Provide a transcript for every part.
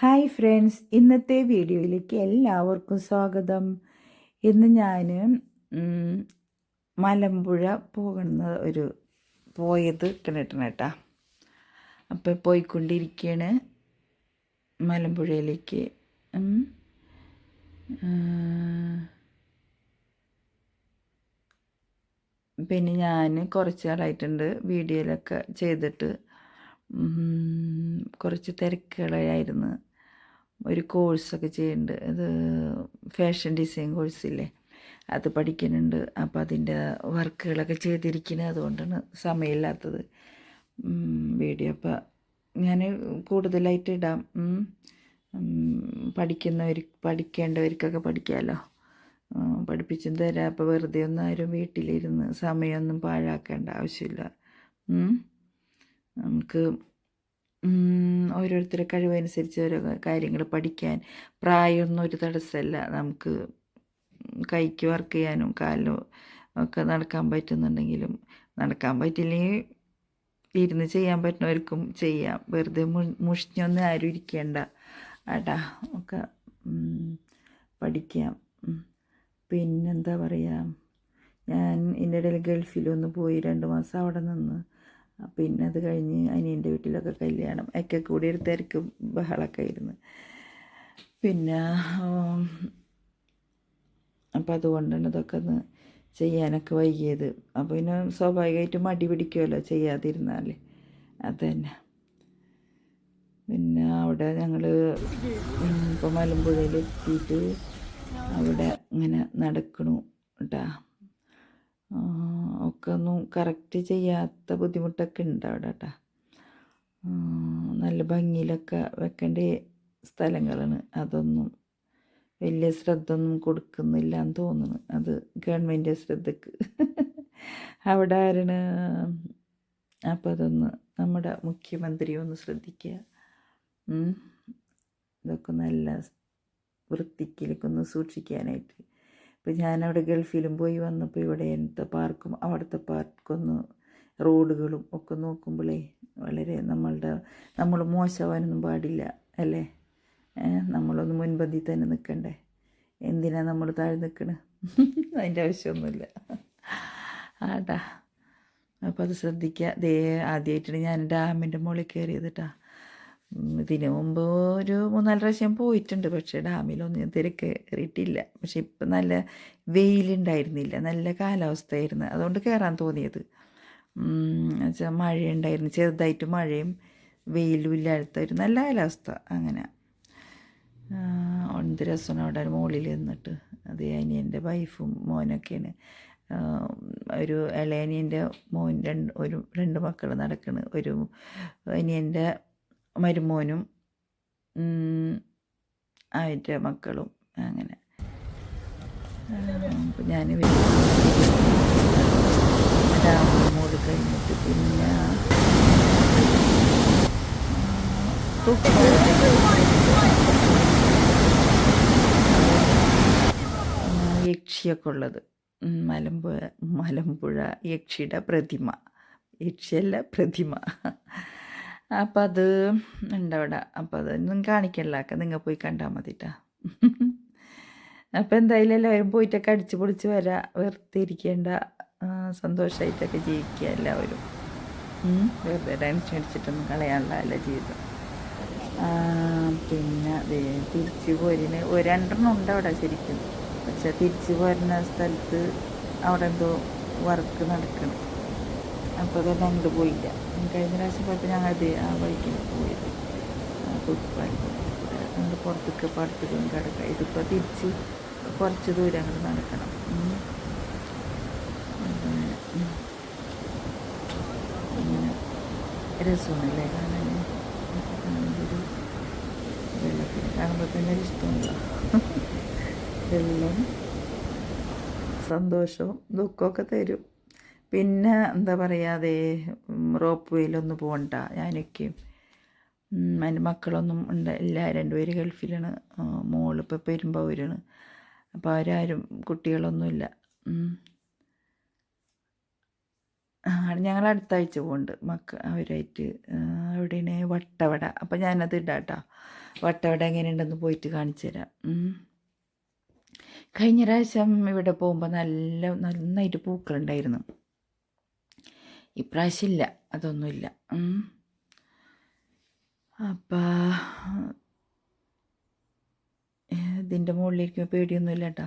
Hi friends ഇന്നത്തെ വീഡിയോയിലേക്ക് എല്ലാവർക്കും സ്വാഗതം. ഇന്ന് ഞാൻ മലമ്പുഴ പോകുന്ന ഒരു പോയത് കിണറ്റണ കേട്ടാ. അപ്പോൾ പോയിക്കൊണ്ടിരിക്കുകയാണ് മലമ്പുഴയിലേക്ക്. പിന്നെ ഞാൻ കുറച്ച് നാളായിട്ടുണ്ട് വീഡിയോയിലൊക്കെ ചെയ്തിട്ട് കുറച്ച് തിരക്കുകളായിരുന്നു. ഒരു കോഴ്സൊക്കെ ചെയ്യുന്നുണ്ട് ഇത് ഫാഷൻ ഡിസൈൻ കോഴ്സില്ലേ? അത് പഠിക്കുന്നുണ്ട്. അപ്പോൾ അതിന്റെ വർക്കുകളൊക്കെ ചെയ്തിരിക്കുന്നത് അതുകൊണ്ടാണ് സമയമില്ലാത്തത്. വീഡിയോ അപ്പോൾ ഞാൻ കൂടുതലായിട്ട് ഇടാം. പഠിക്കുന്നവർ പഠിക്കേണ്ടവർക്കൊക്കെ പഠിക്കാമല്ലോ പഠിപ്പിച്ചും തരാം. അപ്പോൾ വെറുതെ ഒന്നും ആരും വീട്ടിലിരുന്ന് സമയമൊന്നും പാഴാക്കേണ്ട ആവശ്യമില്ല. നമുക്ക് ഓരോരുത്തരുടെ കഴിവനുസരിച്ച് ഓരോ കാര്യങ്ങൾ പഠിക്കാൻ പ്രായമൊന്നും ഒരു തടസ്സമല്ല. നമുക്ക് കൈക്ക് വർക്ക് ചെയ്യാനും കാലിനും ഒക്കെ നടക്കാൻ പറ്റുന്നുണ്ടെങ്കിലും നടക്കാൻ പറ്റില്ലെങ്കിൽ ഇരുന്ന് ചെയ്യാൻ പറ്റുന്നവർക്കും ചെയ്യാം. വെറുതെ മുഷിഞ്ഞൊന്നും ആരും ഇരിക്കേണ്ട. ആട്ടാ ഒക്കെ പഠിക്കാം. പിന്നെന്താ പറയുക ഞാൻ ഇതിന്റെ ഇടയിൽ ഗൾഫിലൊന്ന് പോയി രണ്ട് മാസം അവിടെ നിന്ന് പിന്നെ അത് കഴിഞ്ഞ് അനിയന്റെ വീട്ടിലൊക്കെ കല്യാണം ഒക്കെ കൂടി ഒരു തിരക്ക് ബഹളമൊക്കെ ആയിരുന്നു. പിന്നെ അപ്പം അതുകൊണ്ടാണ് ഇതൊക്കെ ഒന്ന് ചെയ്യാനൊക്കെ വൈകിയത്. അപ്പോൾ പിന്നെ സ്വാഭാവികമായിട്ടും മടി പിടിക്കുമല്ലോ ചെയ്യാതിരുന്നാൽ അത് തന്നെ. പിന്നെ അവിടെ ഞങ്ങൾ ഇപ്പോൾ മലമ്പുഴയിൽ എത്തിയിട്ട് അവിടെ ഇങ്ങനെ നടക്കണു കേട്ടാ ഒക്കെ ഒന്നും കറക്റ്റ് ചെയ്യാത്ത ബുദ്ധിമുട്ടൊക്കെ ഉണ്ട് അവിടെ കേട്ടാ നല്ല ഭംഗിയിലൊക്കെ വെക്കേണ്ട സ്ഥലങ്ങളാണ്. അതൊന്നും വലിയ ശ്രദ്ധ ഒന്നും കൊടുക്കുന്നില്ല എന്ന് തോന്നുന്നു. അത് ഗവൺമെന്റ് ശ്രദ്ധക്ക്. അവിടെ ആരാണ്? അപ്പോൾ അതൊന്ന് നമ്മുടെ മുഖ്യമന്ത്രി ഒന്ന് ശ്രദ്ധിക്കുക ഇതൊക്കെ നല്ല വൃത്തിക്കിലേക്കൊന്ന് സൂക്ഷിക്കാനായിട്ട്. ഇപ്പം ഞാനവിടെ ഗൾഫിലും പോയി വന്നപ്പോൾ ഇവിടെ എന്ത് പാർക്കും അവിടുത്തെ പാർക്കൊന്ന് റോഡുകളും ഒക്കെ നോക്കുമ്പോഴേ വളരെ നമ്മളുടെ നമ്മൾ മോശമാവാനൊന്നും പാടില്ല അല്ലേ? നമ്മളൊന്ന് മുൻപന്തി തന്നെ നിൽക്കണ്ടേ? എന്തിനാ നമ്മൾ താഴെ നിൽക്കണ? അതിന്റെ ആവശ്യമൊന്നുമില്ല. ആട്ടാ അപ്പോൾ അത് ശ്രദ്ധിക്കുക ദേ ആദ്യമായിട്ടാണ് ഞാൻ ഡാമിന്റെ മുകളിൽ കയറിയത് ഉം, ഇതിന് മുമ്പ് ഒരു മൂന്നാൽ പ്രാവശ്യം പോയിട്ടുണ്ട്. പക്ഷേ ഡാമിലൊന്നും ഇതുവരെ കയറിയിട്ടില്ല പക്ഷെ ഇപ്പം നല്ല വെയിലുണ്ടായിരുന്നില്ല. നല്ല കാലാവസ്ഥയായിരുന്നു. അതുകൊണ്ട് കയറാൻ തോന്നിയത്. വെച്ചാൽ മഴയുണ്ടായിരുന്നു. ചെറുതായിട്ട് മഴയും വെയിലും ഇല്ലാത്ത ഒരു നല്ല കാലാവസ്ഥ അങ്ങനെ. ഒൻപത് രസം അവിടെ മുകളിൽ നിന്നിട്ട്. അത് അനിയന്റെ വൈഫും മോനൊക്കെയാണ്. ഒരു ഇളയനിയന്റെ മോൻ രണ്ട് ഒരു രണ്ട് മക്കൾ നടക്കണ്. ഒരു അനിയന്റെ മരുമോനും അവന്റെ മക്കളും അങ്ങനെ. ഞാൻ മോൾ കഴിഞ്ഞിട്ട് പിന്നെ യക്ഷിയൊക്കെ ഉള്ളത്. മലമ്പുഴ മലമ്പുഴ യക്ഷിയുടെ പ്രതിമ. യക്ഷിയല്ല പ്രതിമ. അപ്പം അത് ഉണ്ട് അവിടെ? അപ്പം അത് ഒന്നും ഒക്കെ നിങ്ങൾ പോയി കണ്ടാൽ മതിട്ടാ. അപ്പം എന്തായാലും എല്ലാവരും പോയിട്ടൊക്കെ അടിച്ച് പൊളിച്ച് വരാം. വെറുതെ ഇരിക്കേണ്ട സന്തോഷമായിട്ടൊക്കെ ജീവിക്കുക എല്ലാവരും. വെറുതെ ടെൻഷൻ അടിച്ചിട്ടൊന്നും കളയാനുള്ള അല്ല ജീവിതം. പിന്നെ അതേ തിരിച്ചു പോരിന് രണ്ടെണ്ണം ഉണ്ട് അവിടെ ശരിക്കും. പക്ഷെ തിരിച്ചു പോരുന്ന സ്ഥലത്ത് അവിടെ എന്തോ വർക്ക് നടക്കണം. അപ്പോൾ തന്നെ അങ്ങോട്ട് പോയില്ല. കഴിഞ്ഞ പ്രാവശ്യം പോയപ്പോൾ ഞങ്ങൾ അത് ആ വഴിക്ക് പോയത്. പുതുപ്പാടി അങ്ങോട്ട് പുറത്തേക്ക് പുറത്തേക്ക് കിടക്കാം ഇതിപ്പോൾ തിരിച്ച് കുറച്ച് ദൂരം അങ്ങോട്ട് നടക്കണം. അങ്ങനെ രസമാണല്ലേ കാണാൻ. കാണുമ്പോൾ വെള്ളത്തിന് കാണുമ്പോൾ തന്നെ ഒരു ഇഷ്ടമുണ്ടോ? വെള്ളം സന്തോഷവും ദുഃഖമൊക്കെ തരും. പിന്നെ എന്താ പറയാതെ റോപ്പ് വേയിലൊന്നും പോകണ്ട ഞാനൊക്കെ എന്റെ മക്കളൊന്നും ഉണ്ട് ഇല്ല രണ്ടുപേര് ഗൾഫിലാണ്. മോളിപ്പോൾ പെരുമ്പാവൂരാണ്. അപ്പോൾ അവരാരും കുട്ടികളൊന്നുമില്ല ഞങ്ങൾ അടുത്ത ആഴ്ച പോകുന്നുണ്ട് മക്ക അവരായിട്ട് അവിടെയാണ് വട്ടവട. അപ്പം ഞാനത് ഇടാട്ടോ. വട്ടവട എങ്ങനെയുണ്ടെന്ന് പോയിട്ട് കാണിച്ചു തരാം. കഴിഞ്ഞ പ്രാവശ്യം ഇവിടെ പോകുമ്പോൾ നല്ല നന്നായിട്ട് പൂക്കളുണ്ടായിരുന്നു. ഇപ്രാവശ്യം ഇല്ല അതൊന്നുമില്ല. അപ്പോൾ അപ്പം ഇതിന്റെ മുകളിലിരിക്കുമ്പോൾ പേടിയൊന്നുമില്ല കേട്ടോ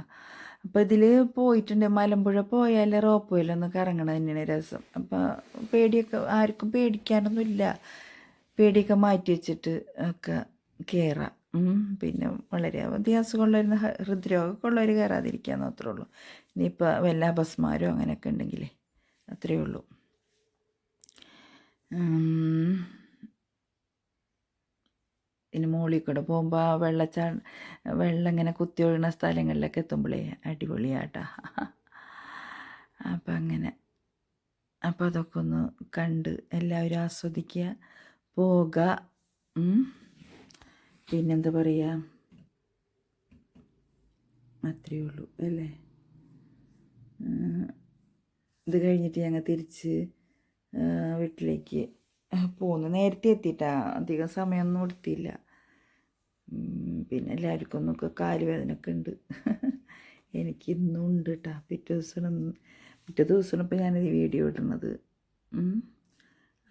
അപ്പോൾ ഇതിൽ പോയിട്ടുണ്ട് മലമ്പുഴ പോയാൽ റോപ്പ് ഒന്ന് കറങ്ങണം തന്നെയാണ് രസം. അപ്പോൾ പേടിയൊക്കെ ആർക്കും പേടിക്കാനൊന്നുമില്ല. പേടിയൊക്കെ മാറ്റി വെച്ചിട്ട് ഒക്കെ കയറാം പിന്നെ വളരെ അധികം അസുഖമുള്ളവരുന്ന ഹൃദ്രോഗമൊക്കെ ഉള്ളവർ കയറാതിരിക്കാന്ന് മാത്രമേ ഉള്ളൂ. ഇനിയിപ്പോൾ വല്ല അപസ്മാരോ അങ്ങനെയൊക്കെ ഉണ്ടെങ്കിലേ അത്രയേ ഉള്ളൂ. ഇനി മുകളിൽ കൂടെ പോകുമ്പോൾ ആ വെള്ളച്ചാ വെള്ളം ഇങ്ങനെ കുത്തി ഒഴുകുന്ന സ്ഥലങ്ങളിലൊക്കെ എത്തുമ്പോഴേ അടിപൊളിയാട്ടാ. അപ്പം അങ്ങനെ. അപ്പം അതൊക്കെ ഒന്ന് കണ്ട് എല്ലാവരും ആസ്വദിക്കുക പോക. പിന്നെന്താ പറയുക അത്രയേ ഉള്ളൂ അല്ലേ. ഇത് കഴിഞ്ഞിട്ട് ഞങ്ങൾ തിരിച്ച് വീട്ടിലേക്ക് പോന്നു. നേരത്തെ എത്തിയിട്ടാ. അധികം സമയമൊന്നും എടുത്തില്ല. പിന്നെ എല്ലാവർക്കും ഒന്നൊക്കെ കാലുവേദനയൊക്കെ ഉണ്ട്. എനിക്ക് ഇന്നും ഉണ്ട് കേട്ടോ പിറ്റേ ദിവസം പിറ്റേ ദിവസമാണ് ഇപ്പോൾ ഞാനിത് വീഡിയോ ഇടുന്നത്.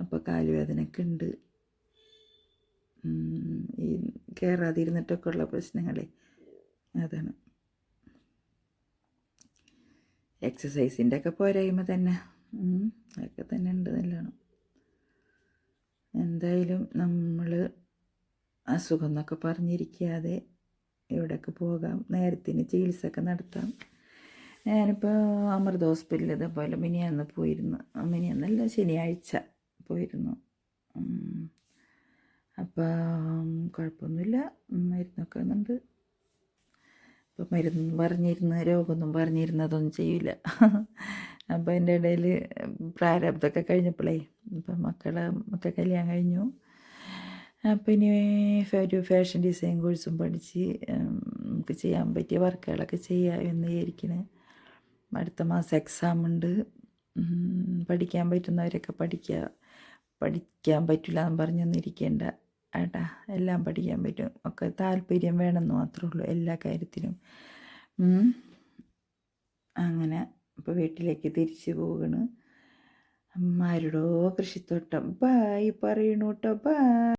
അപ്പോൾ കാലുവേദനയൊക്കെ ഉണ്ട്. ഈ കയറാതിരുന്നിട്ടൊക്കെ ഉള്ള പ്രശ്നങ്ങളെ. അതാണ്. എക്സസൈസിന്റെ ഒക്കെ പോരായ്മ തന്നെ. അതൊക്കെ തന്നെ ഉണ്ട് നല്ലോണം. എന്തായാലും നമ്മൾ അസുഖം എന്നൊക്കെ പറഞ്ഞിരിക്കാതെ എവിടെയൊക്കെ പോകാം. നേരത്തിന് ചികിത്സയൊക്കെ നടത്താം. ഞാനിപ്പോൾ അമൃത ഹോസ്പിറ്റലിൽ ഇതേപോലെ മിനിയാന്ന് പോയിരുന്നു. മിനിയാന്നല്ല ശനിയാഴ്ച പോയിരുന്നു. അപ്പം കുഴപ്പമൊന്നുമില്ല. മരുന്നൊക്കെ ഉണ്ട് ഇപ്പം മരുന്ന് പറഞ്ഞിരുന്ന രോഗമൊന്നും പറഞ്ഞിരുന്നതൊന്നും ചെയ്യില്ല അപ്പോൾ എന്റെ ഇടയിൽ പ്രാരബ്ധമൊക്കെ കഴിഞ്ഞപ്പോഴേ ഇപ്പം മക്കളെ ഒക്കെ കല്യാണം കഴിഞ്ഞു. അപ്പം ഇനി ഒരു ഫാഷൻ ഡിസൈൻ കോഴ്സും പഠിച്ച് നമുക്ക് ചെയ്യാൻ പറ്റിയ വർക്കുകളൊക്കെ ചെയ്യാം എന്ന് വിചാരിക്കണേ. അടുത്ത മാസം എക്സാം ഉണ്ട്. പഠിക്കാൻ പറ്റുന്നവരൊക്കെ പഠിക്കുക പഠിക്കാൻ പറ്റില്ല എന്ന് പറഞ്ഞൊന്നും ഇരിക്കേണ്ട. ഏട്ടാ എല്ലാം പഠിക്കാൻ പറ്റും. ഒക്കെ താല്പര്യം വേണമെന്ന് മാത്രമേ ഉള്ളൂ എല്ലാ കാര്യത്തിനും. അങ്ങനെ ഇപ്പോൾ വീട്ടിലേക്ക് തിരിച്ചു പോകണ്. ആരോടോ കൃഷിത്തോട്ടം. ബായ് പറയണോട്ടോ ബായ്.